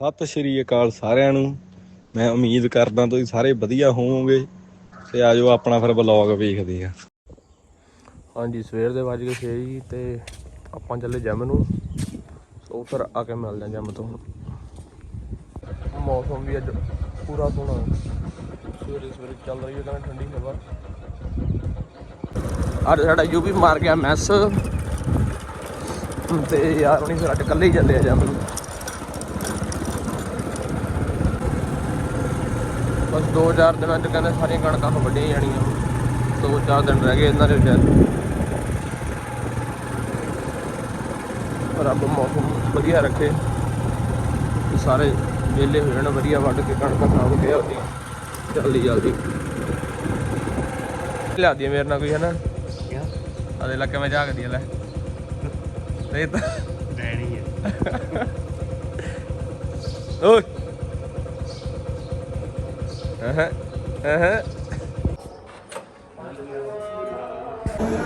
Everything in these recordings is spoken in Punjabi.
ਸਤਿ ਸ਼੍ਰੀ ਅਕਾਲ ਸਾਰਿਆਂ ਨੂੰ। ਮੈਂ ਉਮੀਦ ਕਰਦਾ ਤੁਸੀਂ ਸਾਰੇ ਵਧੀਆ ਹੋਵੋਗੇ ਤੇ ਆਜੋ ਆਪਣਾ ਫਿਰ ਵਲੌਗ ਵੇਖਦੇ ਆ ਹਾਂਜੀ, ਸਵੇਰ ਦੇ ਵੱਜ ਗਏ 6 ਜੀ ਤੇ ਆਪਾਂ ਚੱਲੇ ਜਿਮ ਨੂੰ। ਸੋ ਫਿਰ ਆ ਕੇ ਮਿਲਦੇ ਹਾਂ ਜਿਮ ਤੋਂ ਮੌਸਮ ਵੀ ਅੱਜ ਪੂਰਾ ਸੋਹਣਾ। ਸਵੇਰੇ ਸਵੇਰੇ ਚੱਲ ਰਹੀ ਹੈ ਤਾਂ ਠੰਡੀ ਹਵਾ। ਅੱਜ ਸਾਡਾ ਯੂਪੀ ਮਾਰ ਗਿਆ ਮੈਸ ਤੇ ਯਾਰ ਉਹਨੀ ਫਿਰ ਅੱਜ ਇਕੱਲੇ ਹੀ ਚੱਲੇ ਆ ਜਿਮ ਨੂੰ। ਬਸ 2-4 ਦਿਨਾਂ ਚ ਕਹਿੰਦੇ ਸਾਰੀਆਂ ਕਣਕਾਂ ਵੱਡੀਆਂ ਜਾਣੀਆਂ। ਦੋ ਚਾਰ ਦਿਨ ਰਹਿ ਗਏ ਇਹਨਾਂ ਦੇ ਸ਼ਾਇਦ ਰੱਬ ਮੌਸਮ ਵਧੀਆ ਰੱਖੇ। ਤੇ ਸਾਰੇ ਵਿਹਲੇ ਹੋ ਜਾਣ ਵਧੀਆ ਵੱਢ ਕੇ ਕਣਕਾਂ ਸਾਂਭ ਕੇ ਆਉਂਦੀ ਜਲਦੀ ਜਲਦੀ ਲਿਆ ਦੀ ਮੇਰੇ ਨਾਲ ਕੋਈ ਹੈ ਨਾ ਆਦੇ ਲੱਕੇ ਮੈਂ ਆ ਲੈ। ਇਹ ਤਾਂ। ਡੈਣੀ ਹੈ ਓਏ।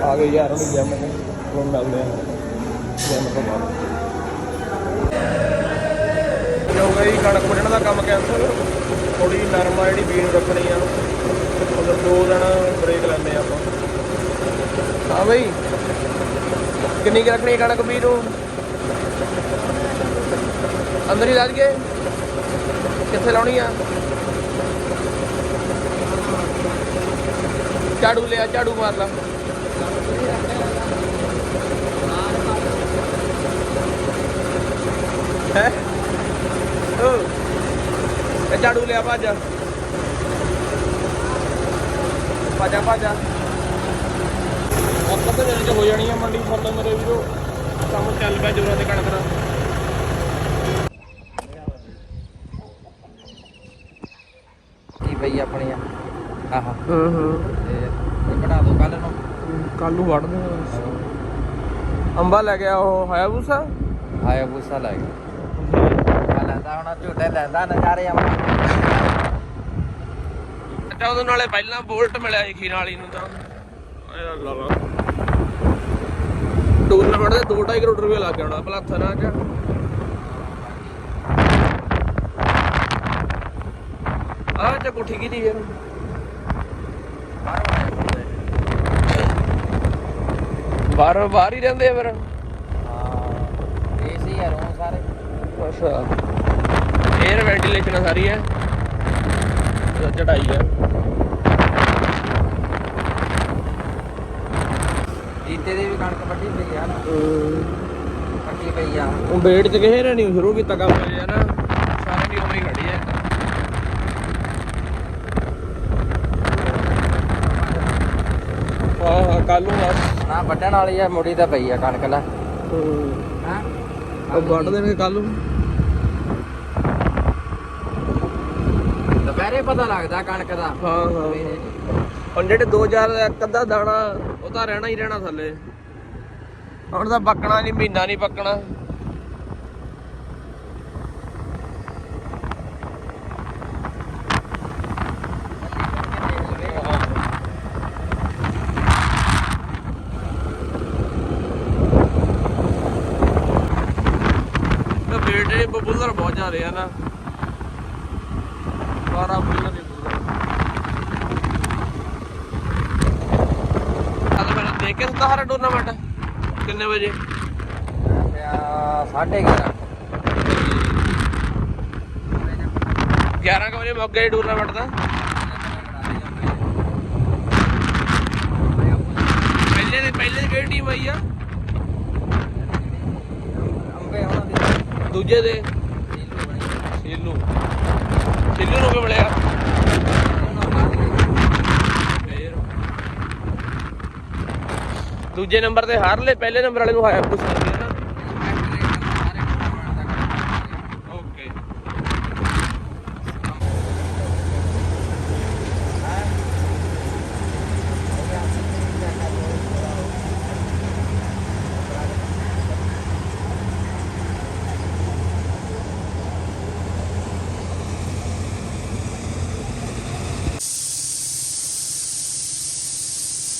ਆ ਗਏ ਯਾਰ ਉਹਨੂੰ ਜਿਮ ਨੇ ਮਿਲਦੇ ਆ। ਜਿਮ ਤੋਂ ਬਾਅਦ। ਜੋ ਗਈ ਕਣਕ ਵੱਢਣ ਦਾ ਕੰਮ ਕੈਂਸਲ ਥੋੜੀ ਨਰਮ ਆ ਜਿਹੜੀ ਬੀਨ ਰੱਖਣੀ ਆ। ਮਤਲਬ ਦੋ ਦਿਨ ਬ੍ਰੇਕ ਲੈਂਦੇ ਆ ਆਪਾਂ। ਹਾਂ ਬਈ। ਕਿੰਨੀ ਕੁ ਰੱਖਣੀ ਕਣਕ ਵੀ ਨੂੰ? ਅੰਦਰ ਹੀ ਲਾ ਦਈਏ। ਕਿੱਥੇ ਲਾਉਣੀ ਆ? ਝਾੜੂ ਲਿਆ ਝਾੜੂ ਮਾਰ ਲਾ। ਹੈ? ਇਹ ਝਾੜੂ ਲਿਆ ਭੱਜ। ਭਾਜਾ ਭਾਜਾ। ਆਪਾਂ ਤਾਂ ਕਿ ਹੋ ਜਾਣੀ ਆ ਮੰਡੀ ਫੁੱਲ ਮੇਰੇ ਵੀਰੋ। ਕੰਮ ਚੱਲ ਪਿਆ ਜੋਰਾਂ ਤੇ ਕਣਕ ਦਾ। ਕੀ ਪਈ ਆਪਣੀ ਆ ਆਹ। ਹਾਂ ਹਾਂ। ਦੋ ਕੱਲ ਨੂੰ। ਕੱਲ ਨੂੰ ਵੜਦੇ ਆ ਅੰਬਾ ਲੈ ਗਿਆ ਉਹ ਹਾਇਆਬੂਸਾ ਆਇਆ ਬੂਸਾ ਲੱਗ ਗਿਆ। ਲੈਂਦਾ ਹੁਣ ਝੂਟੇ ਲੈਂਦਾ ਨਜ਼ਾਰੇ ਆ ਅੱਛਾ ਉਹਦੇ ਨਾਲੇ ਪਹਿਲਾਂ ਬੋਲਟ ਮਿਲਿਆ ਸੀ ਖੀਰ ਵਾਲੀ ਨੂੰ ਤਾਂ। ਆਏ ਅੱਲਾ ਲਾ ਟੂਰਨਾਮੈਂਟ ਦੇ 2.5 ਕਰੋੜ ਰੁਪਏ ਲੱਗ ਜਾਣਾ ਭਲਾ ਨਾ ਚ ਆਹ ਤੇ ਕੋਠੀ ਕੀ ਦੀ ਯਾਰ ਬਾਹਰ ਬਾਹਰ ਹੀ ਰਹਿੰਦੇ ਆ ਫਿਰ। ਹਾਂ ਏਸੀ ਆ ਰੂਮ ਸਾਰੇ। ਅੱਛਾ। 에ਅਰ ਵੈਂਟੀਲੇਸ਼ਨ ਸਾਰੀ ਹੈ। ਚੜਾਈ ਹੈ। ਜੀਤੇ ਦੀ ਵੀ ਕਣਕ ਵੱਢੀ ਪਈ ਆ। ਨਾ ਕੱਟੀ ਪਈ ਆ। ਉਹ ਬੇੜ ਚ ਕਿਸੇ ਨੇ ਨਹੀਂ ਸ਼ੁਰੂ ਕੀਤਾ ਕੰਮ ਇਹ ਨਾ ਸਾਰੇ ਦੀ ਉਵੇਂ ਹੀ ਖੜੀ ਹੈ ਹਾਂ ਹਾਂ ਕੱਲ ਨੂੰ ਬਸ ਨਾ ਵੱਢਣ ਵਾਲੀ ਆ ਮੁੜੀ ਤਾਂ ਪਈ ਆ ਕਣਕ ਲੈ ਹਾਂ। ਉਹ ਵੱਢ ਦੇਣਗੇ ਕੱਲ ਨੂੰ। ਦੁਪਹਿਰੇ ਪਤਾ ਲੱਗਦਾ ਕਣਕ ਦਾ। ਹਾਂ ਹਾਂ। ਹੁਣ ਜਿਹੜੇ 2000 ਦਾ ਇੱਕ ਅੱਧਾ ਦਾਣਾ ਉਹ ਤਾਂ ਰਹਿਣਾ ਹੀ ਰਹਿਣਾ ਥੱਲੇ। ਹੁਣ ਤਾਂ ਪੱਕਣਾ ਨਹੀਂ ਮਹੀਨਾ ਨਹੀਂ ਪੱਕਣਾ। ਬੇਟੇ ਬਬੂਲਰ ਬਹੁਤ ਜਾ ਰਹੇ ਆ ਨਾ। ਸਾਰਾ ਬੁੱਲਰ ਹੀ ਬੁੱਲਰ ਕੱਲ ਮੈਂ ਦੇਖ ਕੇ ਸੁੱਤਾ ਸਾਰਾ ਟੂਰਨਾਮੈਂਟ ਕਿੰਨੇ ਵਜੇ? ਆ 11:30 11 ਕੁ ਵਜੇ ਮੁੱਕ ਗਿਆ ਟੂਰਨਾਮੈਂਟ ਦਾ। ਪਹਿਲੇ ਦੇ ਪਹਿਲੇ ਦੀ ਕਿਹੜੀ ਟੀਮ ਆਈ ਆ ਅੰਬੇ ਉਹਨਾਂ ਦੀ ਦੂਜੇ ਦੇ। ਸੀਲੂ ਸੀਲੂ ਨੂੰ ਵੀ ਮਿਲਿਆ ਦੂਜੇ ਨੰਬਰ ਤੇ ਹਾਰ ਲੈ, ਪਹਿਲੇ ਨੰਬਰ ਵਾਲੇ ਨੂੰ ਹਾਇਆ ਪੁੱਛ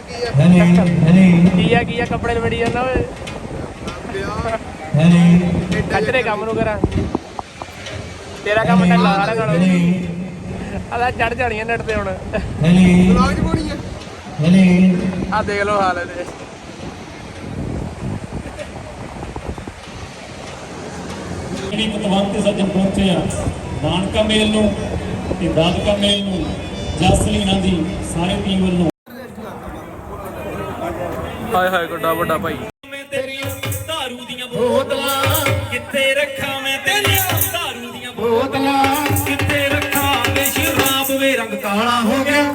ਦੇ ਹਲੇ ਹਲੇ ਕੀ ਆ ਕੀ ਆ ਕੱਪੜੇ ਲਵੇੜੀ ਜਾਂਦਾ ਓਏ। ਹਲੇ ਕੱਚਰੇ ਕੰਮ ਨੂੰ ਕਰਾਂ। ਤੇਰਾ ਕੰਮ ਢੱਲਾ ਸਾਰਾ ਗਾਣਾ ਆਦਾ ਚੜ ਜਾਣੀਆਂ ਨੈਟ ਤੇ ਹੁਣ। ਹਲੇ ਹਲੇ ਆ ਦੇਖ ਲਓ ਹਾਲ ਇਹਦੇ ਜਿਹੜੀ ਪਤਵੰਤ ਸੱਜਣ ਪਹੁੰਚੇ ਆ ਨਾਨਕਾ ਮੇਲ ਨੂੰ ਤੇ ਦਾਦਕਾ ਮੇਲ ਨੂੰ ਦੀ ਸਾਰੇ ਟੀਮ ਵੱਲੋਂ। ਹਾਏ ਹਾਏ, ਗੱਡਾ ਵੱਡਾ ਭਾਈ। ਮੈਂ ਤੇਰੀਆਂ ਧਾਰੂ ਦੀਆਂ ਬੋਤਲਾਂ ਕਿੱਥੇ ਰੱਖਾਂ ਮੈਂ ਤੇਰੀਆਂ ਧਾਰੂ ਦੀਆਂ ਬੋਤਲਾਂ? ਕਿੱਥੇ ਰੱਖਾਂ? ਵੇ ਸ਼ਰਾਬ ਵੇ ਰੰਗ ਕਾਲਾ ਹੋ ਗਿਆ।